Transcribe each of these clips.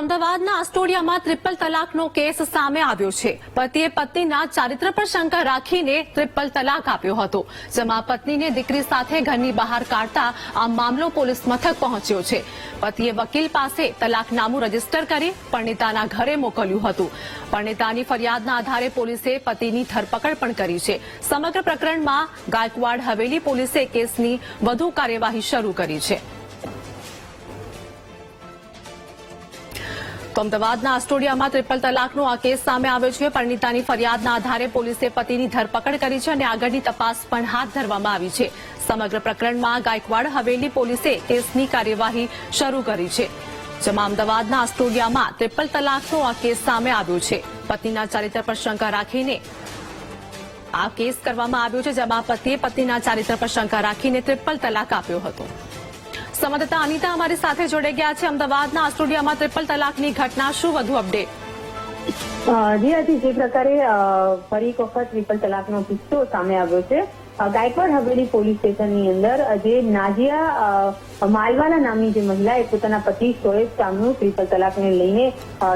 અમદાવાદના અસ્ટોડિયામાં triple તલાકનો case સામે આવ્યો છે. પતિએ પત્નીના ચારિત્ર પર શંકા રાખીને ટ્રિપલ તલાક આપ્યો હતો. જેમાં પત્નીને દીકરી સાથે ઘરની બહાર કાઢતા આ મામલો પોલીસ મથક પહોંચ્યો છે. પતિએ વકીલ પાસે તલાકનામું રજિસ્ટર કરી પરણિતાના ઘરે મોકલ્યું હતું. પરણિતાની ફરિયાદના આધારે પોલીસે પતિની ધરપકડ પણ કરી છે. સમગ્ર પ્રકરણમાં ગાયકવાડ હવેલી પોલીસે કેસની વધુ કાર્યવાહી શરૂ કરી છે. અમદાવાદના આસ્ટોડિયામાં ત્રિપલ તલાકનો આ કેસ સામે આવ્યો છે. પરિણીતાની ફરિયાદના આધારે પોલીસે પતિની ધરપકડ કરી છે અને આગળની તપાસ પણ હાથ ધરવામાં આવી છે. સમગ્ર પ્રકરણમાં ગાયકવાડ હવેલી પોલીસે કેસની કાર્યવાહી શરૂ કરી છે. જેમાં અમદાવાદના આસ્ટોડિયામાં ત્રિપલ તલાકનો આ કેસ સામે આવ્યો છે. પતિના ચારિત્ર પર શંકા રાખીને આ કેસ કરવામાં આવ્યો છે, જેમાં પતિએ પત્નીના ચારિત્ર પર શંકા રાખીને ત્રિપલ તલાક આપ્યો હતો. સંવાદદાતા અનિતા અમારી સાથે જોડાઈ ગયા છે. અમદાવાદના આસ્ટોડિયામાં ત્રિપલ તલાકની ઘટના શું? વધુ અપડેટ. જી જે પ્રકારે ફરી એક વખત ત્રિપલ તલાકનો કિસ્સો સામે આવ્યો છે. ગાયકવાડ હવેલી પોલીસ સ્ટેશનની અંદર જે નાજિયા માલવાલા નામની જે મહિલા એ પોતાના પતિ શોએબ સામનું ત્રિપલ તલાકને લઈને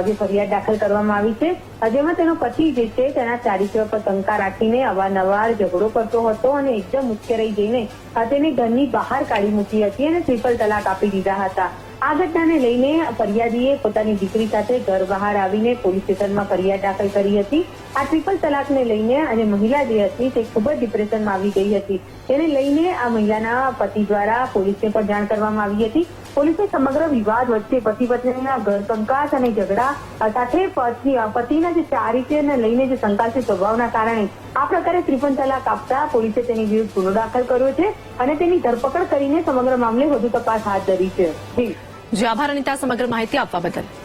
જે ફરિયાદ દાખલ કરવામાં આવી છે. જેમાં તેનો પતિ જે છે તેના ચારિત્ર પર શંકા રાખીને અવારનવાર ઝઘડો કરતો હતો અને એકદમ ઉશ્કેરાઈ જઈને તેને ઘરની બહાર કાઢી મૂકી હતી અને ત્રિપલ તલાક આપી દીધા હતા. આ ઘટનાને લઈને ફરિયાદીએ પોતાની દીકરી સાથે ઘર બહાર આવીને પોલીસ સ્ટેશનમાં ફરિયાદ દાખલ કરી હતી. આ ટ્રિપલ તલાકને લઈને અને મહિલા જે હતી તે ખૂબ જ ડિપ્રેશનમાં આવી ગઈ હતી. તેને લઈને આ મહિલાના પતિ દ્વારા પોલીસને પણ જાણ કરવામાં આવી હતી. પોલીસે સમગ્ર વિવાદ વચ્ચે પતિ પત્નીના ઘર કંકાસ અને ઝઘડા સાથે પત્ની- પતિના જે ચારિત્રને લઈને જે શંકાશી સ્વભાવના કારણે આ પ્રકારે ત્રિપલ તલાક આપતા પોલીસે તેની વિરુદ્ધ ગુનો દાખલ કર્યો છે અને તેની ધરપકડ કરીને સમગ્ર મામલે વધુ તપાસ હાથ ધરી છે. જે આભાર અનિતા સમગ્ર માહિતી આપવા બદલ.